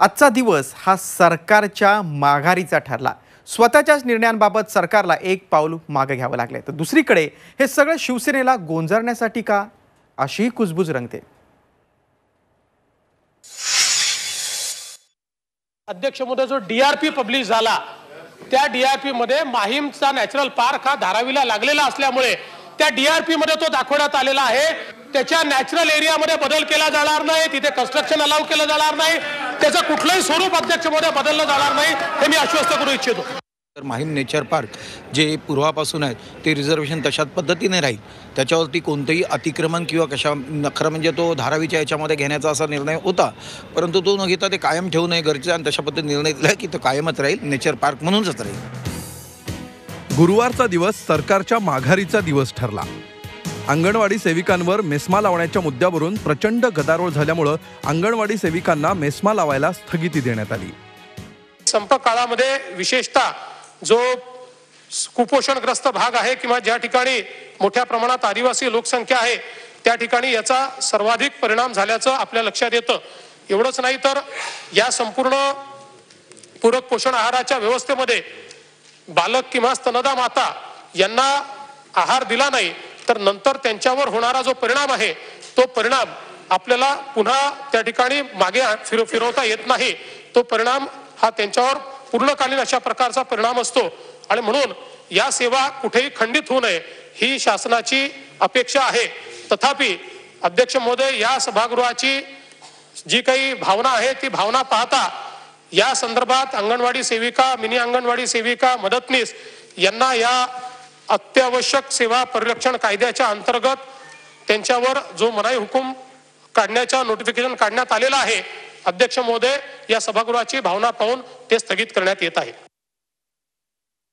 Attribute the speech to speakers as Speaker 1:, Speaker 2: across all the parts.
Speaker 1: आजचा दिवस हा सरकारच्या माघारीचा ठरला. स्वतःच्याच निर्णयांबाबत सरकारला एक पाऊल मागे घ्यावं लागलं तर दुसरीकडे हे सगळं शिवसेनेला गोंजारण्यासाठी का अशीही कुजबूज रंगते?
Speaker 2: अध्यक्षमध्ये जो डीआरपी पब्लिश झाला त्या डीआरपी मध्ये माहीमचा नॅचरल पार्क हा धारावीला लागलेला असल्यामुळे त्या डीआरपी मध्ये तो दाखवण्यात आलेला आहे. त्याच्या नॅचरल एरियामध्ये बदल केला जाणार नाही. तिथे कन्स्ट्रक्शन अलाव केलं जाणार नाही. त्याचं कुठलंही स्वरूप अध्यक्षमध्ये बदललं जाणार नाही हे मी आश्वस्त करू इच्छितो.
Speaker 3: तर माहीम नेचर पार्क जे पूर्वापासून आहेत ते रिझर्वेशन तशाच पद्धतीने राहील. त्याच्यावरती कोणतंही अतिक्रमण किंवा कशा खरं म्हणजे तो धारावीच्या याच्यामध्ये घेण्याचा असा निर्णय होता परंतु तो न घेता ते कायम ठेवू नये गरजेचं आणि तशा पद्धतीने निर्णय दिला की तो कायमच राहील नेचर पार्क म्हणूनच राहील.
Speaker 4: गुरुवारचा दिवस सरकारच्या माघारीचा दिवस ठरला. अंगणवाडी सेविकांवर मेस्मा लावण्याच्या मुद्द्यावरून प्रचंड गदारोळ झाल्यामुळं अंगणवाडी सेविकांना मेस्मा लावायला स्थगिती देण्यात आली.
Speaker 2: संप काळामध्ये विशेषतः जो कुपोषणग्रस्त भाग आहे किंवा ज्या ठिकाणी मोठ्या प्रमाणात आदिवासी लोकसंख्या आहे त्या ठिकाणी याचा सर्वाधिक परिणाम झाल्याचं आपल्या लक्षात येतं. एवढंच नाही तर या संपूर्ण पूरक पोषण आहाराच्या व्यवस्थेमध्ये बालक किंवा स्तनदा माता यांना आहार दिला नाही तर नंतर त्यांच्यावर होणारा जो परिणाम आहे तो परिणाम आपल्याला पुन्हा त्या ठिकाणी मागे फिर फिरवता येत नाही. तो परिणाम हा त्यांच्यावर पूर्णकालीन अशा प्रकारचा परिणाम असतो. आणि म्हणून या सेवा कुठेही खंडित होऊ नये ही शासनाची अपेक्षा आहे. तथापि अध्यक्ष महोदय या सभागृहाची जी काही भावना आहे ती भावना पाहता या संदर्भात अंगणवाडी सेविका मिनी अंगणवाडी सेविका मदतनीस यांना या अत्यावश्यक सेवा परिरक्षण कायद्याच्या अंतर्गत त्यांच्यावर जो मनाई हुकूम काढण्याचा नोटिफिकेशन काढण्यात आलेला आहे अध्यक्ष महोदय या सभागृहाची भावना पाहून ते स्थगित करण्यात येत आहे.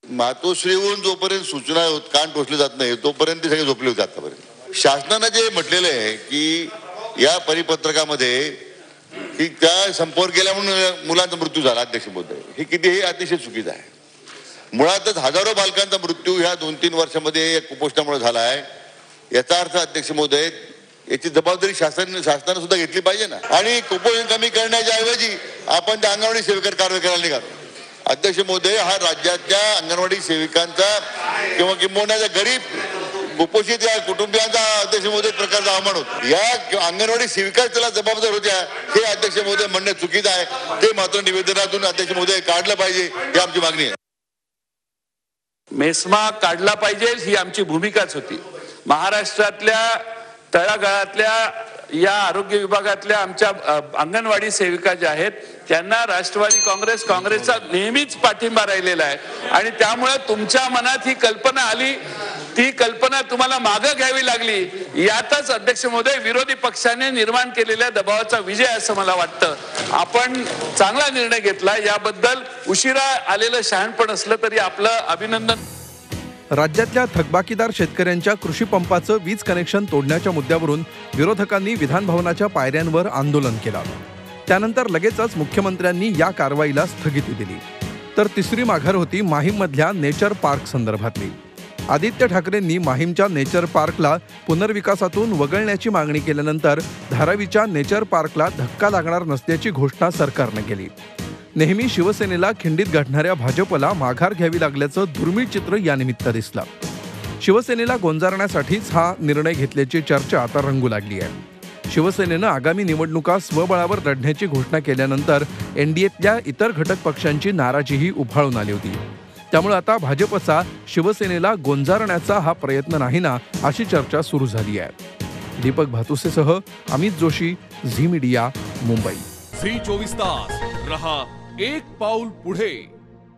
Speaker 5: मातोश्रीहून जोपर्यंत सूचना होत कान टोचली जात नाही तोपर्यंत ते सगळे झोपले होते आतापर्यंत. शासनानं जे म्हटलेलं आहे की या परिपत्रकामध्ये की त्या संपर्क गेल्या म्हणून मुलांचा मृत्यू झाला अध्यक्ष महोदय. हे किती हे अतिशय चुकीचं आहे. मुळातच हजारो बालकांचा मृत्यू ह्या दोन तीन वर्षामध्ये कुपोषणामुळे झाला आहे याचा अर्थ अध्यक्ष महोदय याची जबाबदारी शासन शासनाने सुद्धा घेतली पाहिजे ना. आणि कुपोषण कमी करण्याच्या ऐवजी आपण त्या अंगणवाडी सेविकर कारवाई करायला निघालो. अध्यक्ष महोदय हा राज्यातल्या अंगणवाडी सेविकांचा किंवा किंबहुना गरीब कुपोषित या कुटुंबियांचा अध्यक्ष महोदय प्रकारचा आव्हान होत. या अंगणवाडी सेविका त्याला जबाबदार होत्या हे अध्यक्ष महोदय म्हणणे चुकीचं आहे. ते मात्र निवेदनातून अध्यक्ष महोदय काढलं पाहिजे ही आमची मागणी आहे.
Speaker 6: मेस्मा काढला पाहिजे ही आमची भूमिकाच होती. महाराष्ट्रातल्या तळागाळातल्या या आरोग्य विभागातल्या आमच्या अंगणवाडी सेविका ज्या आहेत त्यांना राष्ट्रवादी काँग्रेस काँग्रेसचा नेहमीच पाठिंबा राहिलेला आहे. आणि त्यामुळे तुमच्या मनात ही कल्पना आली ती कल्पना तुम्हाला मागं घ्यावी लागली. यातच अध्यक्ष महोदय विरोधी पक्षाने निर्माण केलेल्या दबावाचा विजय असं मला वाटतं. आपण चांगला निर्णय घेतला. याबद्दल उशिरा आलेलं शहाणपण असलं तरी आपलं अभिनंदन.
Speaker 4: राज्यातल्या थकबाकीदार शेतकऱ्यांच्या कृषी पंपाचं वीज कनेक्शन तोडण्याच्या मुद्द्यावरून विरोधकांनी विधानभवनाच्या पायऱ्यांवर आंदोलन केलं. त्यानंतर लगेचच मुख्यमंत्र्यांनी या कारवाईला स्थगिती दिली. तर तिसरी माघार होती माहीममधल्या नेचर पार्क संदर्भातली. आदित्य ठाकरेंनी माहीमच्या नेचर पार्कला पुनर्विकासातून वगळण्याची मागणी केल्यानंतर धारावीच्या नेचर पार्कला धक्का लागणार नसल्याची घोषणा सरकारनं केली. नेहमी शिवसेनेला खिंडीत गाठणाऱ्या भाजपला माघार घ्यावी लागल्याचं दुर्मिळ चित्र यानिमित्त दिसलं. शिवसेनेला गोंजारण्यासाठीच हा निर्णय घेतल्याची चर्चा आता रंगू लागली आहे. शिवसेनेनं आगामी निवडणुका स्वबळावर लढण्याची घोषणा केल्यानंतर एनडीएतल्या इतर घटक पक्षांची नाराजीही उफाळून आली होती. त्यामुळे आता भाजपचा शिवसेनेला गोंजारण्याचा हा प्रयत्न नाही ना अशी चर्चा सुरू झाली आहे. Deepak भातुसेसह Amit Joshi Zee media Mumbai.
Speaker 7: Zee चोवीस तास रहा एक पाऊल पुढे.